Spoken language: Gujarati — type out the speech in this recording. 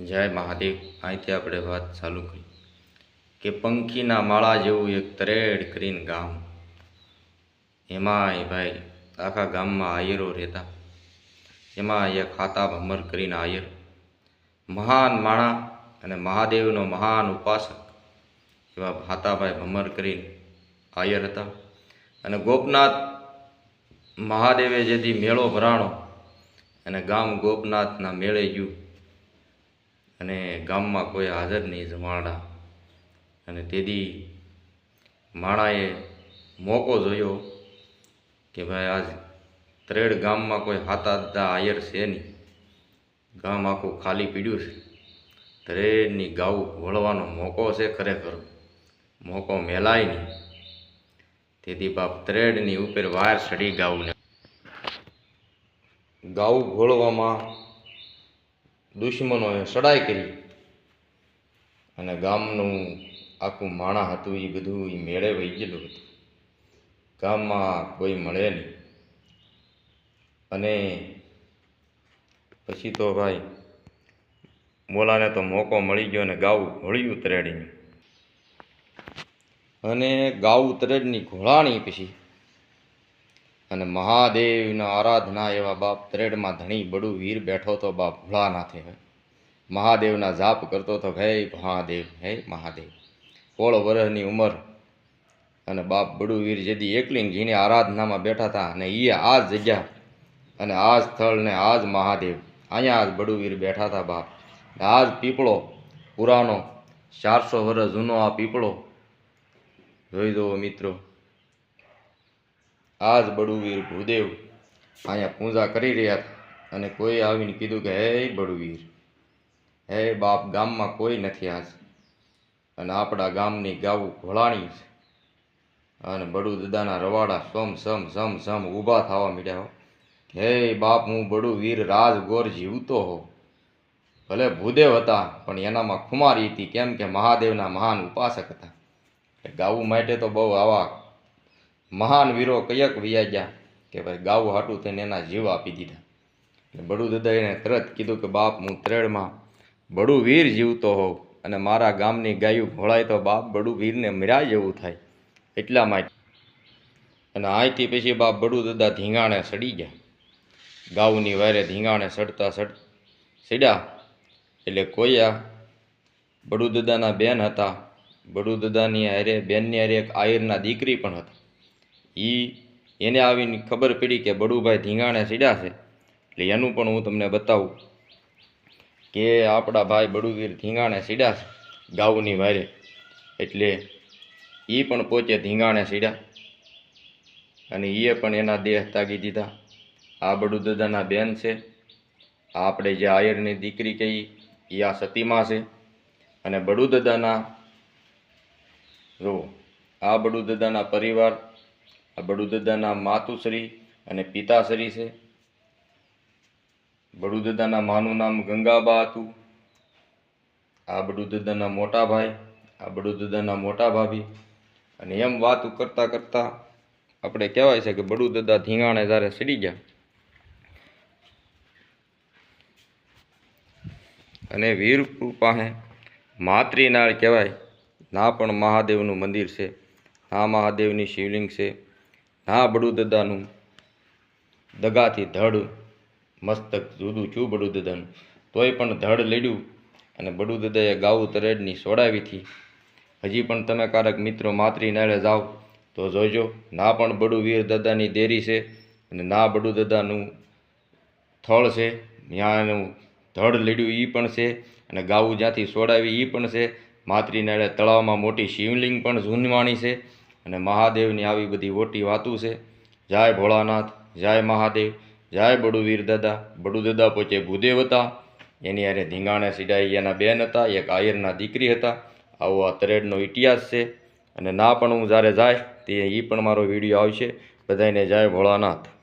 જય મહાદેવ. અહીંથી આપણે વાત ચાલુ કરી કે પંખીના માળા જેવું એક તરેડ કરીને ગામ. એમાંય ભાઈ આખા ગામમાં આયરો રહેતા. એમાં એક ખાતા ભમર કરીને આયર. મહાન માણા અને મહાદેવનો મહાન ઉપાસક એવા ભાતાભાઈ ભમર કરીને આયર હતા. અને ગોપનાથ મહાદેવે જેથી મેળો ભરાણો અને ગામ ગોપનાથના મેળે ગયું. અને ગામમાં કોઈ હાજર નહીં જમાડા અને તેથી માણાએ મોકો જોયો કે ભાઈ આજ ત્રેડ ગામમાં કોઈ હાથા દાદા આયર છે નહીં. ગામ આખું ખાલી પીડ્યું છે. ત્રેડની ગાઉ વળવાનો મોકો છે ખરેખર. મોકો મેલાય નહીં. તેથી બાપ ત્રેડની ઉપર વાર સડી ગાઉને ગાઉ ઘોળવામાં દુશ્મનોએ સડાઈ કરી અને ગામનું આખું માણા હતું એ બધું એ મેળે વહી ગયેલું હતું. ગામમાં કોઈ મળે નહીં. અને પછી તો ભાઈ મોલાને તો મોકો મળી ગયો અને ગાવું ઘોળ્યું તરેડીને અને ગાવું તરેડની ઘોળાણી પછી અને મહાદેવના આરાધના એવા બાપ ત્રેડમાં ધણી બડું વીર બેઠો તો બાપ ભોળાનાથે હોય મહાદેવના જાપ કરતો તો હે મહાદેવ હે મહાદેવ. સોળ વર્ષની ઉંમર અને બાપ બડું વીર જેદી એકલિંગ ઘીને આરાધનામાં બેઠા હતા અને એ આ જ જગ્યા અને આ સ્થળ ને આ જ મહાદેવ. અહીંયા જ બડું વીર બેઠા હતા બાપ. આ જ પીપળો પુરાનો ચારસો વર્ષ જૂનો આ પીપળો. જોઈ દો મિત્રો આ જ બડુવીર ભૂદેવ અહીંયા પૂજા કરી રહ્યા હતા અને કોઈ આવીને કીધું કે, હે બડુવીર હે બાપ ગામમાં કોઈ નથી આજ. અને આપણા ગામની ગાવું ઘોળાણી છે. અને બડુ દાદાના રવાડા સમ સમ સમ સમ ઊભા થવા માંડ્યા હો. હે બાપ, હું બડુ વીર રાજ ગોર જીવતો હો ભલે ભૂદેવ હતા, પણ એનામાં ખુમારી હતી. કેમ કે મહાદેવના મહાન ઉપાસક હતા. ગાવું માટે તો બહુ આવા મહાન વીરો કયક વિયા ગયા કે ભાઈ ગાવું હાટું થઈને એના જીવ આપી દીધા. એટલે બડુ દાદા એને તરત કીધું કે, બાપ, હું ત્રેડમાં બડું વીર જીવતો હોઉં અને મારા ગામની ગાયું ભોળાય તો બાપ બડું વીરને મર્યા જેવું થાય એટલા માટે. અને અહીંથી પછી બાપ બડુ દાદા ધીંગાણે સડી ગયા. ગાઉની વારે ધીંગાણે સડતા સડ સડ્યા. એટલે કોયા બડુ દાદાના બેન હતા. બડુ દાદાની હારે, બેનની હારે એક આયરના દીકરી પણ હતી. એ એને આવીને ખબર પડી કે બડુભાઈ ધીંગાણે સીડ્યા છે. એટલે એનું પણ હું તમને બતાવું કે આપણા ભાઈ બડુવીર ધીંગાણે સીડ્યા ગાઉની વારે. એટલે એ પણ પોતે ધીંગાણે સીડ્યા અને એ પણ એના દેહ તાગી દીધા. આ બડુ દાદાના બેન છે. આપણે જે આયરની દીકરી કહી એ આ સતીમાં છે. અને બડુ દાદાના જો આ બડુ દાદાના પરિવાર આ બડુદાદાના માતુશ્રી અને પિતાશ્રી છે. બડુ દાદાના માનું નામ ગંગાબા હતું. આ બડુ દાદાના મોટા ભાઈ, આ બડુ દાદાના મોટા ભાભી. અને એમ વાત કરતાં કરતાં આપણે કહેવાય છે કે બડુ દાદા ધીંગાણે જ્યારે સડી ગયા. અને વીરપુર પાસે માતૃનાળ કહેવાય. ના પણ મહાદેવનું મંદિર છે. ના મહાદેવની શિવલિંગ છે. ના બડુદાદાનું દગાથી ધડ, મસ્તક જુદું છું બડુદાદાનું તોય પણ ધડ લડ્યું અને બડુદાદાએ ગાવું તરેડની સોડાવીથી હજી પણ તમે કારક મિત્રો માતૃ નાળે જાઓ, તો જોજો ના પણ બડું વીર દાદાની દેરી છે અને ના બડુ દાદાનું થળ છે. ત્યાં એનું ધડ લડ્યું એ પણ છે અને ગાવું જ્યાંથી સોડાવી એ પણ છે. માતૃનાળે તળાવમાં મોટી શિવલિંગ પણ ઝૂનવાણી છે. અને મહાદેવની આવી બધી મોટી વાતું છે. જય ભોળાનાથ, જય મહાદેવ, જય બડુવીર દાદા બડુ દાદા પોચે ભૂદેવ હતા. એની આરે ધીંગાણે સીડાઈ એના બેન હતા, એક આયરના દીકરી હતા. આવો આ તરેડનો ઇતિહાસ છે. અને ના પણ હું જ્યારે જાય તે એ પણ મારો વીડિયો આવશે. બધાને જય ભોળાનાથ.